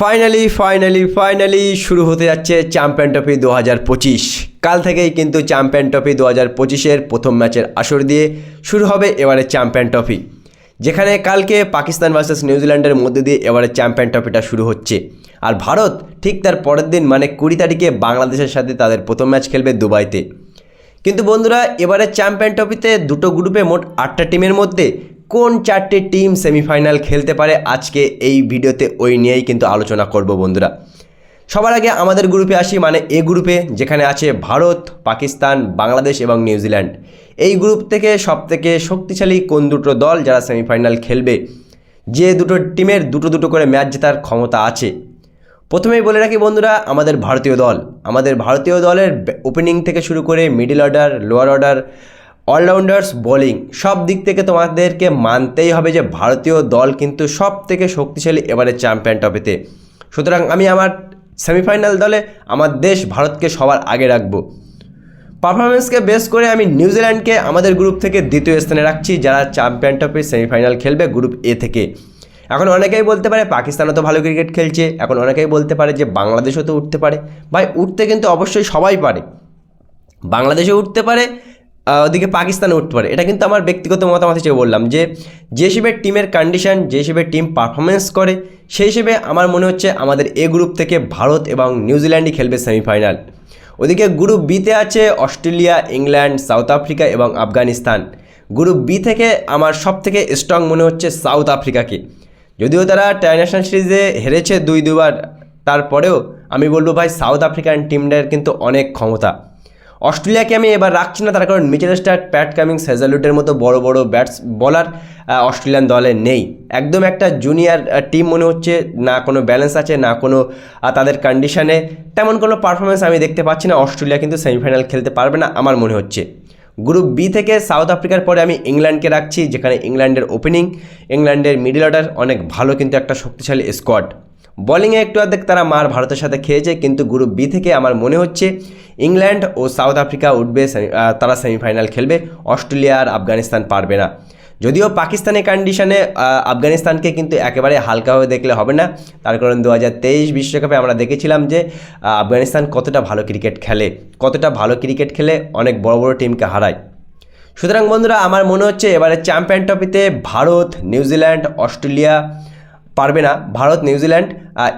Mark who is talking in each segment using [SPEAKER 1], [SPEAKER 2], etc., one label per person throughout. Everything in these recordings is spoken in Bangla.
[SPEAKER 1] ফাইনালি ফাইনালি ফাইনালি শুরু হতে যাচ্ছে চ্যাম্পিয়ন ট্রফি দু হাজার পঁচিশ। কাল থেকেই কিন্তু চ্যাম্পিয়ন ট্রফি দু হাজার পঁচিশের প্রথম ম্যাচের আসর দিয়ে শুরু হবে এবারে চ্যাম্পিয়ন ট্রফি যেখানে কালকে পাকিস্তান ভার্সেস নিউজিল্যান্ডের মধ্যে দিয়ে এবারে চ্যাম্পিয়ন ট্রফিটা শুরু হচ্ছে। আর ভারত ঠিক তার পরের দিন মানে কুড়ি তারিখে বাংলাদেশের সাথে তাদের প্রথম ম্যাচ খেলবে দুবাইতে। কিন্তু বন্ধুরা, এবারে চ্যাম্পিয়ন ট্রফিতে দুটো গ্রুপে মোট আটটা টিমের মধ্যে কোন চারটে টিম সেমিফাইনাল খেলতে পারে আজকে এই ভিডিওতে ওই নিয়েই কিন্তু আলোচনা করব বন্ধুরা। সবার আগে আমাদের গ্রুপে আসি মানে এ গ্রুপে যেখানে আছে ভারত, পাকিস্তান, বাংলাদেশ এবং নিউজিল্যান্ড এই গ্রুপ থেকে সবথেকে শক্তিশালী কোন দুটো দল যারা সেমিফাইনাল খেলবে? যে দুটো টিমের দুটো দুটো করে ম্যাচ জেতার ক্ষমতা আছে। প্রথমেই বলে রাখি বন্ধুরা, আমাদের ভারতীয় দল। আমাদের ভারতীয় দলের ওপেনিং থেকে শুরু করে middle order lower order allrounders, bowling, সব দিক থেকে তোমাদেরকে মানতেই হবে যে ভারতীয় দল কিন্তু সব থেকে শক্তিশালী এবারে চ্যাম্পিয়ন ট্রফিতে। সুতরাং আমি আমার সেমিফাইনাল দলে আমার দেশ ভারতকে সবার আগে রাখব। পারফরমেন্সকে বেস করে আমি নিউজিল্যান্ডকে আমাদের গ্রুপ থেকে দ্বিতীয় স্থানে রাখছি, যারা চ্যাম্পিয়ন ট্রফির সেমিফাইনাল খেলবে গ্রুপ এ থেকে। এখন অনেকেই বলতে পারে পাকিস্তানও তো ভালো ক্রিকেট খেলছে, এখন অনেকেই বলতে পারে যে বাংলাদেশও তো উঠতে পারে। ভাই, উঠতে কিন্তু অবশ্যই সবাই পারে। বাংলাদেশে উঠতে পারে ওদিকে পাকিস্তানে উঠতে পারে। এটা কিন্তু আমার ব্যক্তিগত মতামত হিসেবে বললাম যে যে হিসেবে টিমের কন্ডিশন যে হিসেবে টিম পারফরমেন্স করে, সেই হিসেবে আমার মনে হচ্ছে আমাদের এ গ্রুপ থেকে ভারত এবং নিউজিল্যান্ডই খেলবে সেমিফাইনাল ওদিকে গ্রুপ বিতে আছে অস্ট্রেলিয়া, ইংল্যান্ড সাউথ আফ্রিকা এবং আফগানিস্তান। গ্রুপ বি থেকে আমার সব থেকে স্ট্রং মনে হচ্ছে সাউথ আফ্রিকাকে যদিও তারা ইন্টারন্যাশনাল সিরিজে হেরেছে দুই দুবার, তারপরেও আমি বলব ভাই সাউথ আফ্রিকান টিমটার কিন্তু অনেক ক্ষমতা। অস্ট্রেলিয়াকে আমি এবার রাখছি না, তার কারণ মিচেল স্টার প্যাট কামিংস হেজালুটের মতো বড় বড় ব্যাটস, বলার অস্ট্রেলিয়ান দলে নেই। একদম একটা জুনিয়র টিম মনে হচ্ছে, না কোনো ব্যালেন্স আছে, না কোনো তাদের কন্ডিশনে তেমন কোনো পারফরমেন্স আমি দেখতে পাচ্ছি না, অস্ট্রেলিয়া কিন্তু সেমিফাইনাল খেলতে পারবে না, আমার মনে হচ্ছে। গ্রুপ বি থেকে সাউথ আফ্রিকার পরে আমি ইংল্যান্ডকে রাখছি, যেখানে ইংল্যান্ডের ওপেনিং ইংল্যান্ডের মিডল অর্ডার অনেক ভালো কিন্তু একটা শক্তিশালী স্কোয়াড বোলিংয়ে একটু অর্ধেক তারা মার ভারতের সাথে খেয়েছে, কিন্তু গ্রুপ বি থেকে আমার মনে হচ্ছে ইংল্যান্ড ও সাউথ আফ্রিকা উঠবে তারা সেমিফাইনাল খেলবে। অস্ট্রেলিয়া আর আফগানিস্তান পারবে না। যদিও পাকিস্তানের কন্ডিশনে আফগানিস্তানকে কিন্তু একেবারে হালকাভাবে দেখলে হবে না। তার কারণ দু বিশ্বকাপে আমরা দেখেছিলাম যে আফগানিস্তান কতটা ভালো ক্রিকেট খেলে, কতটা ভালো ক্রিকেট খেলে অনেক বড় বড় টিমকে হারায়। সুতরাং বন্ধুরা, আমার মনে হচ্ছে এবারে চ্যাম্পিয়ন ট্রফিতে ভারত নিউজিল্যান্ড অস্ট্রেলিয়া পারবে না। ভারত নিউজিল্যান্ড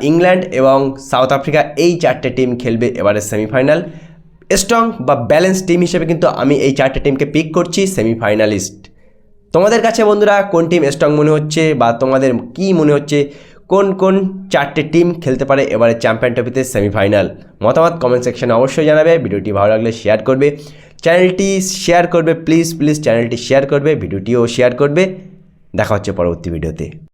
[SPEAKER 1] ইংল্যান্ড এবং সাউথ আফ্রিকা এই চারটে টিম খেলবে এবারে সেমিফাইনাল। স্ট্রং বা ব্যালেন্স টিম হিসেবে কিন্তু আমি এই চারটে টিমকে পিক করছি সেমিফাইনালিস্ট তোমাদের কাছে বন্ধুরা কোন টিম স্ট্রং মনে হচ্ছে বা তোমাদের কি মনে হচ্ছে? কোন কোন চারটে টিম খেলতে পারে এবারে চ্যাম্পিয়ন ট্রফিতে সেমিফাইনাল মতামত কমেন্ট সেকশনে অবশ্যই জানাবে। ভিডিওটি ভালো লাগলে শেয়ার করবে। চ্যানেলটি শেয়ার করবে প্লিজ প্লিজ চ্যানেলটি শেয়ার করবে, ভিডিওটিও শেয়ার করবে। দেখা হচ্ছে পরবর্তী ভিডিওতে